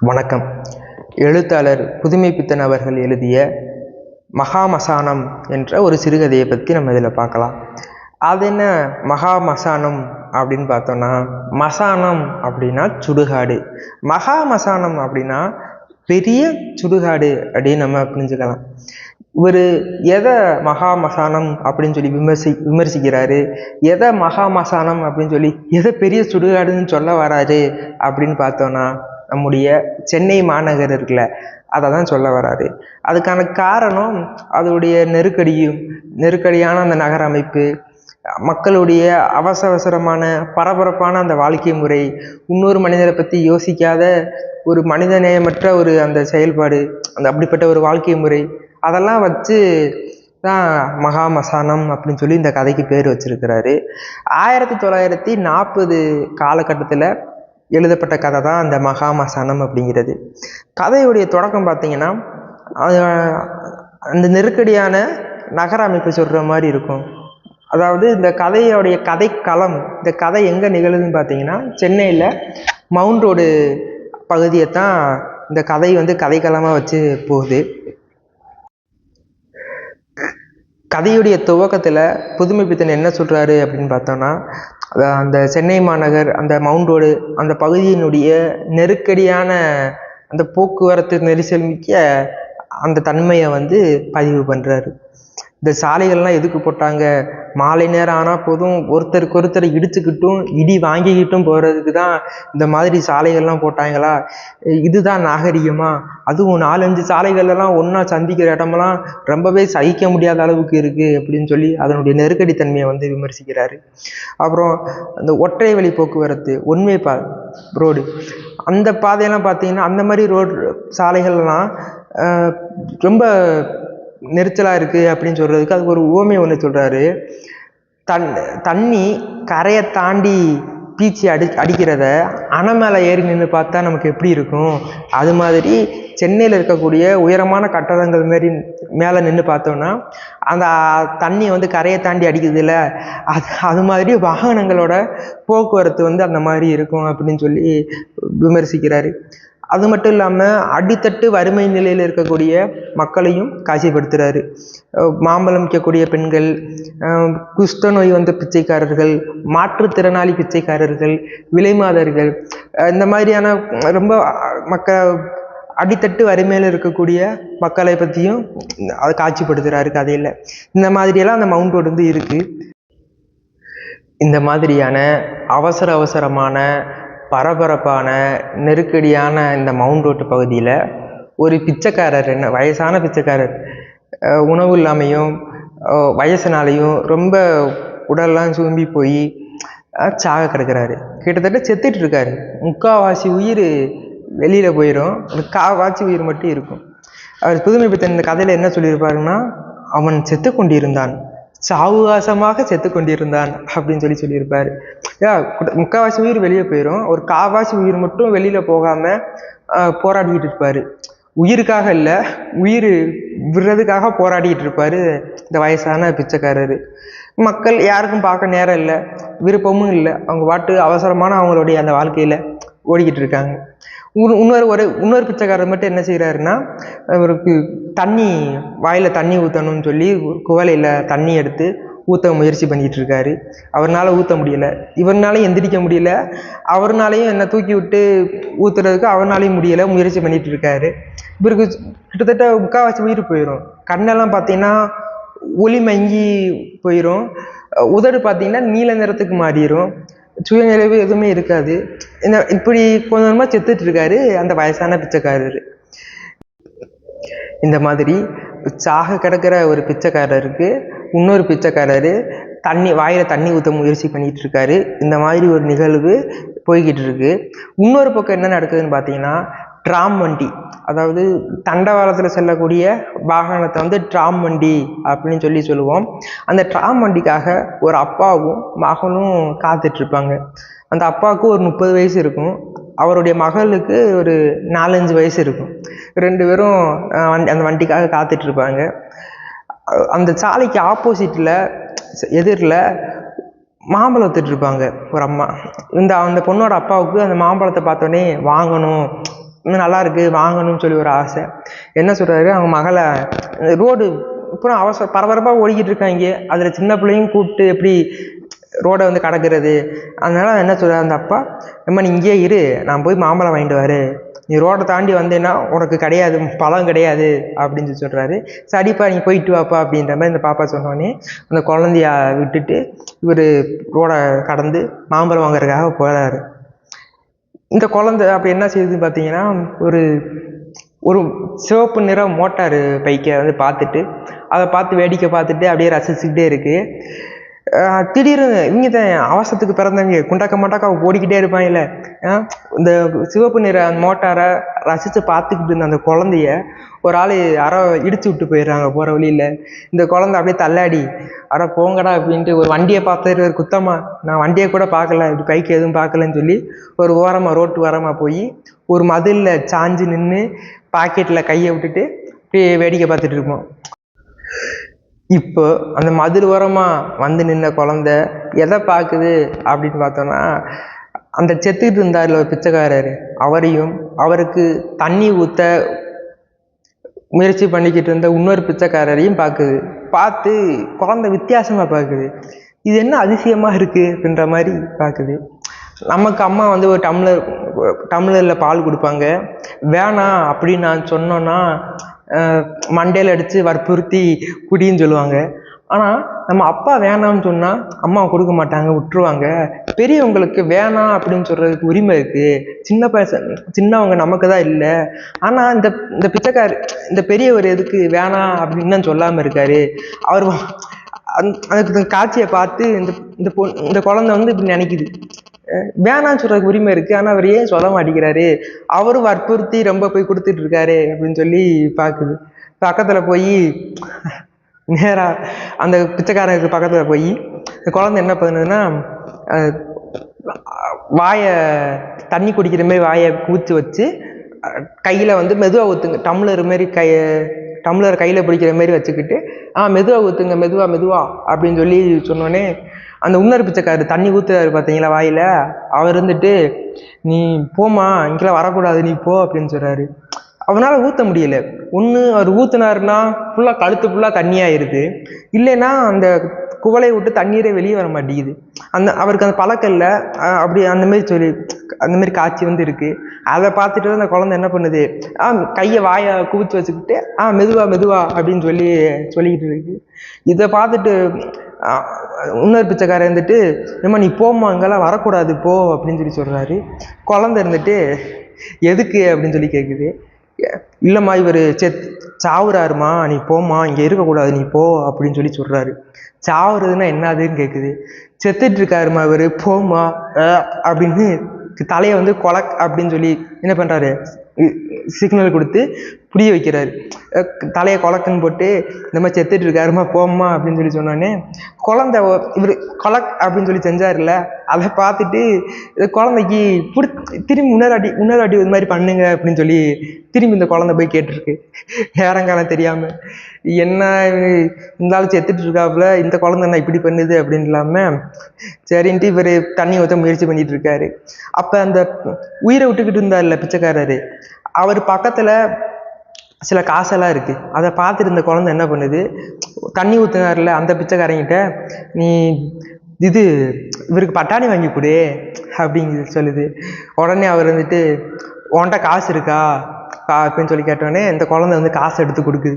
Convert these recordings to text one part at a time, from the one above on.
வணக்கம். எழுத்தாளர் புதுமைப்பித்தன் அவர்கள் எழுதிய மகாமசானம் என்ற ஒரு சிறுகதையை பற்றி நம்ம இதில் பார்க்கலாம். அது என்ன மகாமசானம் அப்படின்னு பார்த்தோன்னா மசானம் அப்படின்னா சுடுகாடு. மகாமசானம் அப்படின்னா பெரிய சுடுகாடு அப்படின்னு நம்ம புரிஞ்சுக்கலாம். இவர் எதை மகாமசானம் அப்படின்னு சொல்லி விமர்சி விமர்சிக்கிறாரு? எதை மகாமசானம் அப்படின்னு சொல்லி எதை பெரிய சுடுகாடுன்னு சொல்ல வராரு அப்படின்னு பார்த்தோன்னா நம்முடைய சென்னை மாநகர் இருக்குல்ல அதை தான் சொல்ல வராது. அதுக்கான காரணம் அதோடைய நெருக்கடியும் நெருக்கடியான அந்த நகர அமைப்பு மக்களுடைய அவசர அவசரமான பரபரப்பான அந்த வாழ்க்கை முறை இன்னொரு மனிதரை பற்றி யோசிக்காத ஒரு மனித நேயமற்ற ஒரு அந்த செயல்பாடு அந்த அப்படிப்பட்ட ஒரு வாழ்க்கை முறை அதெல்லாம் வச்சு தான் மகாமசானம் அப்படின்னு சொல்லி இந்த கதைக்கு பேர் வச்சிருக்கிறாரு. ஆயிரத்தி தொள்ளாயிரத்தி நாற்பது காலகட்டத்தில் எழுதப்பட்ட கதை தான் அந்த மகாமசானம் அப்படிங்கிறது. கதையுடைய தொடக்கம் பார்த்தீங்கன்னா அந்த நெருக்கடியான நகர அமைப்பு சொல்கிற மாதிரி இருக்கும். அதாவது இந்த கதையோடைய கதைக்களம் இந்த கதை எங்கே நிகழுதுன்னு பார்த்தீங்கன்னா சென்னையில் மவுண்ட் ரோடு பகுதியை தான் இந்த கதை வந்து கதைக்களமாக வச்சு போகுது. கதையுடைய துவக்கத்தில் புதுமைப்பித்தன் என்ன சொல்கிறாரு அப்படின்னு பார்த்தோன்னா அந்த சென்னை மாநகர் அந்த மவுண்ட் ரோடு அந்த பகுதியினுடைய நெருக்கடியான அந்த போக்குவரத்து நெரிசல் மிக்க அந்த தன்மையை வந்து பதிவு பண்ணுறாரு இந்த சாலைகள்லாம் எதுக்கு போட்டாங்க? மாலை நேரம் ஆனால் போதும். ஒருத்தருக்கு ஒருத்தர் இடிச்சுக்கிட்டும் இடி வாங்கிக்கிட்டும் போகிறதுக்கு தான் இந்த மாதிரி சாலைகள்லாம் போட்டாங்களா? இதுதான் நாகரிகமா? அதுவும் நாலஞ்சு சாலைகள்லாம் ஒன்றா சந்திக்கிற இடமெல்லாம் ரொம்பவே சகிக்க முடியாத அளவுக்கு இருக்குது அப்படின்னு சொல்லி அதனுடைய நெருக்கடித்தன்மையை வந்து விமர்சிக்கிறாரு. அப்புறம் அந்த ஒற்றை வழி போக்குவரத்து ஒன்மை பா ரோடு அந்த பாதையெல்லாம் பார்த்தீங்கன்னா அந்த மாதிரி ரோடு சாலைகள்லாம் ரொம்ப நெரிச்சலாக இருக்குது அப்படின்னு சொல்கிறதுக்கு அதுக்கு ஒரு ஓமை ஒன்று சொல்கிறாரு தன் தண்ணி கரையை தாண்டி பீச்சி அடி அடிக்கிறத அணை மேலே ஏறி நின்று பார்த்தா நமக்கு எப்படி இருக்கும்? அது மாதிரி சென்னையில் இருக்கக்கூடிய உயரமான கட்டடங்கள் மாரி மேலே நின்று பார்த்தோன்னா அந்த தண்ணி வந்து கரையை தாண்டி அடிக்குதுல்ல அது அது மாதிரி வாகனங்களோட போக்குவரத்து வந்து அந்த மாதிரி இருக்கும் அப்படின்னு சொல்லி விமர்சிக்கிறாரு. அது மட்டும் இல்லாமல் அடித்தட்டு வறுமை நிலையில் இருக்கக்கூடிய மக்களையும் காட்சிப்படுத்துகிறாரு மாம்பழம் விற்கக்கூடிய பெண்கள் குஷ்ட நோய் வந்த பிச்சைக்காரர்கள் மாற்றுத்திறனாளி பிச்சைக்காரர்கள் விலைமாதர்கள் இந்த மாதிரியான ரொம்ப மக்க அடித்தட்டு வறுமையில் இருக்கக்கூடிய மக்களை பற்றியும் அதை காட்சிப்படுத்துகிறாரு கதையில். இந்த மாதிரியெல்லாம் அந்த மவுண்ட் ரோடு வந்து இருக்குது இந்த மாதிரியான அவசர அவசரமான பரபரப்பான நெருக்கடியான இந்த மவுண்ட் ரோட்டு பகுதியில் ஒரு பிச்சைக்காரர் என்ன வயசான பிச்சைக்காரர் உணவு இல்லாமையும் வயசுனாலையும் ரொம்ப உடல்லாம் சூம்பி போய் சாக கிடக்கிறாரு. கிட்டத்தட்ட செத்துட்டு இருக்காரு. முக்கால்வாசி உயிர் வெளியில் போயிடும் ஒரு உயிர் மட்டும் இருக்கும். அவர் புதுமை பித்தன் இந்த கதையில் என்ன சொல்லியிருப்பாருன்னா அவன் செத்து கொண்டிருந்தான். சாவுகாசமாக செத்து கொண்டிருந்தான் அப்படின்னு சொல்லி சொல்லியிருப்பாரு. ஏ முக்கால்வாசி உயிர் வெளியே போயிடும் ஒரு காவாசி உயிர் மட்டும் வெளியில் போகாமல் போராடிக்கிட்டு இருப்பார். உயிருக்காக இல்லை உயிர் விடுறதுக்காக போராடிக்கிட்டு இருப்பார் இந்த வயசான பிச்சைக்காரர். மக்கள் யாருக்கும் பார்க்க நேரம் இல்லை விருப்பமும் இல்லை. அவங்க பாட்டு அவசரமான அவங்களுடைய அந்த வாழ்க்கையில் ஓடிக்கிட்டு இருக்காங்க. இன்னொரு இன்னொரு ஒரு இன்னொரு பிச்சைக்காரர் மட்டும் என்ன செய்கிறாருன்னா அவருக்கு தண்ணி வாயில் தண்ணி ஊற்றணும்னு சொல்லி குவலையில் தண்ணி எடுத்து ஊற்ற முயற்சி பண்ணிக்கிட்டு இருக்காரு அவர்னால ஊற்ற முடியல. இவர்னாலையும் எந்திரிக்க முடியல. அவர்னாலையும் என்ன தூக்கி விட்டு ஊற்றுறதுக்கு அவர்னாலையும் முடியலை. முயற்சி பண்ணிகிட்டு இருக்காரு இவருக்கு கிட்டத்தட்ட முக்கால்வாசி உயிர் போயிடும் கண்ணெல்லாம் பார்த்தீங்கன்னா ஒளி மங்கி போயிடும் உதடு பார்த்தீங்கன்னா நீல நிறத்துக்கு மாறிடும் சுயநிறைவு எதுவுமே இருக்காது. இந்த இப்படி கொஞ்சம் கொஞ்சமாக செத்துட்டு இருக்காரு அந்த வயசான பிச்சைக்காரர். இந்த மாதிரி சாக கிடக்கிற ஒரு பிச்சைக்காரருக்கு இன்னொரு பிச்சைக்காரர் தண்ணி வாயில் தண்ணி ஊற்ற முயற்சி பண்ணிகிட்டு இருக்காரு இந்த மாதிரி ஒரு நிகழ்வு போய்கிட்டு இருக்கு இன்னொரு பக்கம் என்ன நடக்குதுன்னு பார்த்தீங்கன்னா ட்ராம் வண்டி. அதாவது தண்டவாளத்தில் செல்லக்கூடிய வாகனத்தை வந்து ட்ராம் வண்டி அப்படின்னு சொல்லி சொல்லுவோம். அந்த ட்ராம் வண்டிக்காக ஒரு அப்பாவும் மகனும் காத்துட்ருப்பாங்க. அந்த அப்பாவுக்கு ஒரு முப்பது வயசு இருக்கும். அவருடைய மகளுக்கு ஒரு நாலஞ்சு வயசு இருக்கும். ரெண்டு பேரும் வண்டி அந்த வண்டிக்காக காத்துட்டு இருப்பாங்க அந்த சாலைக்கு ஆப்போசிட்டில் எதிரில் மாம்பழம் இருப்பாங்க ஒரு அம்மா. இந்த அந்த பொண்ணோட அப்பாவுக்கு அந்த மாம்பழத்தை பார்த்தோன்னே வாங்கணும் நல்லா இருக்குது வாங்கணும்னு சொல்லி ஒரு ஆசை. என்ன சொல்கிறாரு அவங்க மகளை ரோடு அப்புறம் அவசர பரபரப்பாக ஓடிக்கிட்டு இருக்காங்க. அதில் சின்ன பிள்ளையும் கூப்பிட்டு எப்படி ரோடை வந்து கடக்கிறது? அதனால் என்ன சொல்கிறார் அந்த அப்பா? நம்ம நீ இங்கேயே இரு. நான் போய் மாம்பழம் வாங்கிட்டு வரு நீ ரோடை தாண்டி வந்தேன்னா உனக்கு கிடையாது பழம் கிடையாது அப்படின்னு சொல்லி சொல்கிறாரு சரிப்பா நீ போயிட்டு வாப்பா அப்படின்ற மாதிரி இந்த பாப்பா சொன்னோடனே அந்த குழந்தைய விட்டுட்டு இவர் ரோடை கடந்து மாம்பழம் வாங்குறதுக்காக போகிறாரு இந்த குழந்தை அப்படி என்ன செய்யுதுன்னு பார்த்தீங்கன்னா ஒரு ஒரு சிவப்பு நிற மோட்டார் பைக்கை வந்து பார்த்துட்டு அதை பார்த்து வேடிக்கை பார்த்துட்டு அப்படியே ரசிச்சுக்கிட்டே இருக்குது திடீர்னு இவங்க தான் அவசரத்துக்கு பிறந்தவங்க. குண்டாக்க மாட்டாக்கா ஓடிக்கிட்டே இருப்பாங்கல்ல இல்லை. இந்த சிவப்பு நிற மோட்டாரை ரசித்து பார்த்துக்கிட்டு இருந்த அந்த குழந்தைய ஒரு ஆள் யாரோ இடிச்சு விட்டு போயிடுறாங்க போகிற வழியில். இந்த குழந்தை அப்படியே தள்ளாடி அட போங்கடா அப்படின்ட்டு ஒரு வண்டியை பார்த்துட்டு ஒரு குத்தமா நான் வண்டியை கூட பார்க்கல இப்படி பைக் எதுவும் பார்க்கலன்னு சொல்லி ஒரு ஓரமாக ரோட்டு ஓரமாக போய் ஒரு மதிலில் சாஞ்சு நின்று பாக்கெட்டில் கையை விட்டுட்டு அப்படியே வேடிக்கை பார்த்துட்டு இருப்போம். இப்போ அந்த மதில் ஓரமாக வந்து நின்ற குழந்த எதை பார்க்குது அப்படின்னு பார்த்தோன்னா அந்த செத்துக்கிட்டு இருந்தார்ல ஒரு பிச்சைக்காரர். அவரையும் அவருக்கு தண்ணி ஊற்ற முயற்சி பண்ணிக்கிட்டு இருந்த இன்னொரு பிச்சைக்காரரையும் பார்க்குது. பார்த்து குழந்தை வித்தியாசமாக பார்க்குது. இது என்ன அதிசயமாக இருக்குது அப்படின்ற மாதிரி பார்க்குது. நமக்கு அம்மா வந்து ஒரு டம்ளர் டம்ளரில் பால் கொடுப்பாங்க. வேணாம் அப்படின்னு நான் சொன்னோன்னா மண்டையில் அடித்து வற்புறுத்தி குடின்னு சொல்லுவாங்க. ஆனால் நம்ம அப்பா வேணாம்னு சொன்னால் அம்மா கொடுக்க மாட்டாங்க விட்டுருவாங்க. பெரியவங்களுக்கு வேணாம் அப்படின்னு சொல்கிறதுக்கு உரிமை இருக்குது சின்ன பசங்க சின்னவங்க நமக்கு தான் இல்லை. ஆனால் இந்த இந்த பிச்சைக்கார் இந்த பெரியவர் எதுக்கு வேணாம் அப்படின்னு தான் சொல்லாமல் இருக்காரு. அவர் அந் அந்த அதுக்கு காட்சியை பார்த்து இந்த இந்த பொ இந்த குழந்தை வந்து இப்படி நினைக்குது. வேணான்னு வேணாம்னு சொல்றதுக்கு உரிமை இருக்கு. ஆனால் அவர் ஏன் சொல்ல மாட்டேங்கிறாரு? அவரும் வற்புறுத்தி ரொம்ப போய் கொடுத்துட்டு இருக்காரு அப்படின்னு சொல்லி பார்க்குது பக்கத்துல போய் நேரா அந்த பிச்சைக்காரருக்கு பக்கத்துல போய் இந்த குழந்தை என்ன பண்ணுதுன்னா வாயை தண்ணி குடிக்கிற மாதிரி வாயை கூச்சி வச்சு கையில் கையில வந்து மெதுவா ஊத்துங்க. டம்ளர் மாதிரி கை டம்ளர் கையில் பிடிக்கிற மாரி வச்சுக்கிட்டு ஆ மெதுவாக ஊற்றுங்க மெதுவாக மெதுவாக அப்படின்னு சொல்லி சொன்னோடனே அந்த இன்னொரு பிச்சைக்காரர் தண்ணி ஊற்றுறாரு பார்த்தீங்களா வாயில? அவர் இருந்துட்டு நீ போம்மா இங்கெல்லாம் வரக்கூடாது நீ போ அப்படின்னு சொல்கிறாரு அவனால் ஊற்ற முடியல. ஒன்று அவர் ஊற்றுனாருன்னா ஃபுல்லாக கழுத்து ஃபுல்லாக தண்ணியாயிருது. இல்லைன்னா அந்த குவளையை விட்டு தண்ணீரே வெளியே வர மாட்டேங்குது. அந்த அவருக்கு அந்த பழக்கம் இல்லை. அப்படி அந்த மாதிரி சொல்லி அந்த மாதிரி காட்சி வந்து இருக்கு. அதை பார்த்துட்டு தான் அந்த குழந்தை என்ன பண்ணுது? ஆ கையை வாயை குவித்து வச்சுக்கிட்டு ஆ மெதுவா மெதுவா அப்படின்னு சொல்லி சொல்லிக்கிட்டு இருக்கு. இதை பார்த்துட்டு ஆஹ் இன்னொரு பிச்சைக்காரன் இருந்துட்டு ஏம்மா நீ போம்மா அங்கெல்லாம் வரக்கூடாது போ அப்படின்னு சொல்லி சொல்றாரு. குழந்தை இருந்துட்டு எதுக்கு? அப்படின்னு சொல்லி கேட்குது இல்லைம்மா இவர் செத் சாவுறாருமா நீ போம்மா இங்கே இருக்கக்கூடாது நீ போ அப்படின்னு சொல்லி சொல்கிறாரு சாவுறதுன்னா என்னதுன்னு கேட்குது செத்துட்டு இருக்காருமா இவர்? போம்மா அப்படின்னு தலையை வந்து கொலக் அப்படின்னு சொல்லி என்ன பண்ணுறாரு சிக்னல் கொடுத்து புரிய வைக்கிறாரு. தலையை கொலக்குன்னு போட்டு இந்த மாதிரி செத்துட்டு இருக்காருமா போம்மா அப்படின்னு சொல்லி சொன்னோடனே குழந்தை இவர் கொலக் அப்படின்னு சொல்லி செஞ்சாருல்ல அதை பார்த்துட்டு குழந்தைக்கு புடி திரும்பி இன்னொரு அடி இன்னொரு இது மாதிரி பண்ணுங்க அப்படின்னு சொல்லி திரும்பி இந்த குழந்தை போய் கேட்டிருக்கு. நேரங்காலம் தெரியாம என்ன இந்த ஆள் செத்துட்டு இருக்காப்புல இந்த குழந்தை நான் இப்படி பண்ணுது அப்படின்னு இல்லாமல் சரின்ட்டு இவர் தண்ணி ஊற்ற முயற்சி பண்ணிட்டு இருக்காரு. அப்ப அந்த உயிரை விட்டுக்கிட்டு இருந்தார்ல பிச்சைக்காரரு. அவர் பக்கத்துல சில காசெல்லாம் இருக்குது அதை பார்த்துட்டு இந்த குழந்தை என்ன பண்ணுது? தண்ணி ஊற்றுனார்ல அந்த பிச்சைக்காரங்கிட்ட நீ இது இவருக்கு பட்டாணி வாங்கி கொடு அப்படிங்கிறது சொல்லுது. உடனே அவர் வந்துட்டு உன்கிட்ட காசு இருக்கா? அப்படின்னு சொல்லி கேட்டோடனே இந்த குழந்தை வந்து காசு எடுத்து கொடுக்குது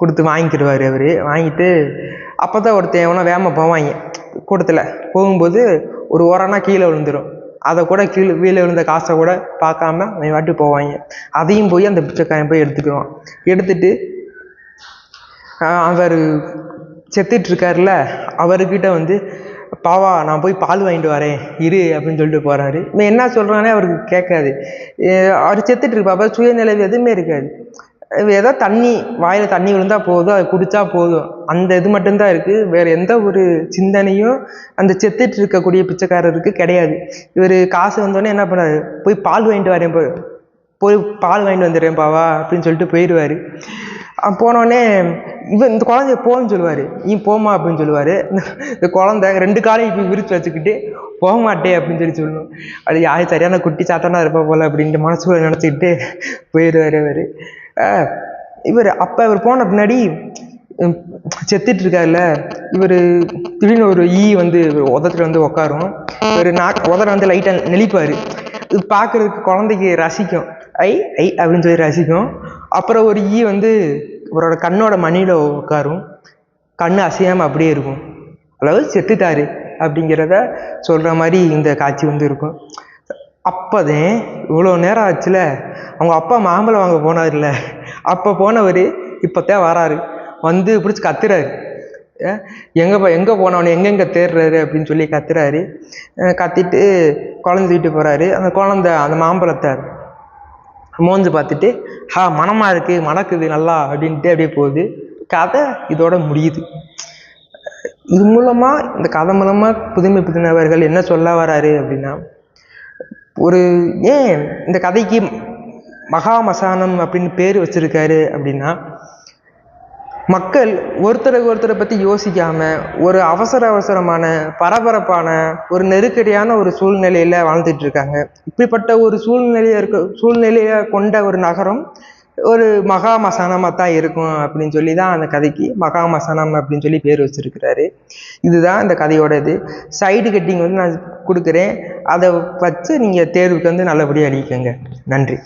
கொடுத்து வாங்கிக்கிடுவார் அவர். வாங்கிட்டு அப்போ தான் ஒருத்தன் எவனோ வேம போவாங்க. கூட்டத்தில் போகும்போது ஒரு ஓரம்னா கீழே விழுந்துடும் அதை கூட கீழே கீழே விழுந்த காசை கூட பார்க்காம அவன் வாட்டி போவாங்க. அதையும் போய் அந்த பிச்சைக்காரன் போய் எடுத்துக்குவான். எடுத்துட்டு அவர் செத்துட்டு இருக்காருல்ல அவர்கிட்ட வந்து பாவா நான் போய் பால் வாங்கிட்டு வரேன். இரு அப்படின்னு சொல்லிட்டு போறாரு. இவன் என்ன சொல்றானே அவருக்கு கேட்காது. அவர் செத்துட்டு இருப்பாப்ப சுயநிலைவு எதுவுமே இருக்காது. ஏதோ தண்ணி வாயில் தண்ணி விழுந்தா போதும் அது குடித்தா போதும். அந்த இது மட்டும்தான் இருக்குது வேற எந்த ஒரு சிந்தனையும் அந்த செத்துட்டு இருக்கக்கூடிய பிச்சைக்காரருக்கு கிடையாது. இவர் காசு வந்தோடனே என்ன பண்ணாரு? போய் பால் வாங்கிட்டு வரேன் போய். போய் பால் வாங்கிட்டு வந்துடுறேன் பாவா அப்படின்னு சொல்லிட்டு போயிடுவாரு. போனோடனே இவன் இந்த குழந்தைய போன்னு சொல்லுவார். நீ போமா அப்படின்னு சொல்லுவார். இந்த குழந்தை ரெண்டு காலையும் இப்போ விரித்து வச்சுக்கிட்டு போக மாட்டே அப்படின்னு சொல்லி சொல்லணும் அது யார் சரியான குட்டி சாத்தானா இருப்பா போல அப்படின்ட்டு மனசுக்குள்ள நினச்சிக்கிட்டு போயிடுவார் அவர். இவர் அப்போ இவர் போன பின்னாடி செத்துட்டு இருக்காருல்ல. இவர் திடீர்னு ஒரு ஈ வந்து உதத்துல வந்து உட்காரும் இவர் நாக் உதட வந்து லைட்டாக நெளிப்பார். இது பார்க்குறதுக்கு குழந்தைக்கு ரசிக்கும். ஐ ஐ அப்படின்னு சொல்லி ரசிக்கும். அப்புறம் ஒரு ஈ வந்து இவரோட கண்ணோட மணியில் உட்காரும் கண் அசையாமல் அப்படியே இருக்கும். அதாவது செத்துட்டாரு அப்படிங்கிறத சொல்கிற மாதிரி இந்த காட்சி வந்து இருக்கும். அப்போதான் இவ்வளோ நேரம் ஆச்சுல? அவங்க அப்பா மாம்பழம் வாங்க போனார்ல. அப்போ போனவர் இப்போத்தான் வராரு. வந்து பிடிச்சி கத்துறாரு. எங்கே எங்கே போனவனே எங்கெங்கே தேடுறாரு அப்படின்னு சொல்லி கத்துறாரு. கத்திட்டு குழந்தைக்கிட்டு போகிறாரு அந்த குழந்த அந்த மாம்பழத்தை மோந்து பார்த்துட்டு ஹா மனமாக இருக்குது மணக்குது நல்லா அப்படின்ட்டு அப்படியே போகுது. கதை இதோட முடியுது. இது மூலமாக இந்த கதை மூலமாக புதுமை புதினவர்கள் என்ன சொல்ல வராரு அப்படின்னா ஒரு ஏன் இந்த கதைக்கு மகாமசானம் அப்படின்னு பேர் வச்சிருக்காரு அப்படின்னா மக்கள் ஒருத்தருக்கு ஒருத்தரை பற்றி யோசிக்காம ஒரு அவசர அவசரமான பரபரப்பான ஒரு நெருக்கடியான ஒரு சூழ்நிலையில் வாழ்ந்துட்டு இருக்காங்க. இப்படிப்பட்ட ஒரு சூழ்நிலையை இருக்க சூழ்நிலையை கொண்ட ஒரு நகரம் ஒரு மகா மசானமாக தான் இருக்கும் அப்படின்னு சொல்லி தான் அந்த கதைக்கு மகா மசானம் அப்படின்னு சொல்லி பேர் வச்சிருக்கிறாரு. இதுதான் இந்த கதையோட இது சைடு கட்டிங் வந்து நான் கொடுக்குறேன். அதை வச்சு நீங்கள் தேர்வுக்கு வந்து நல்லபடியாக அளிக்கங்க நன்றி.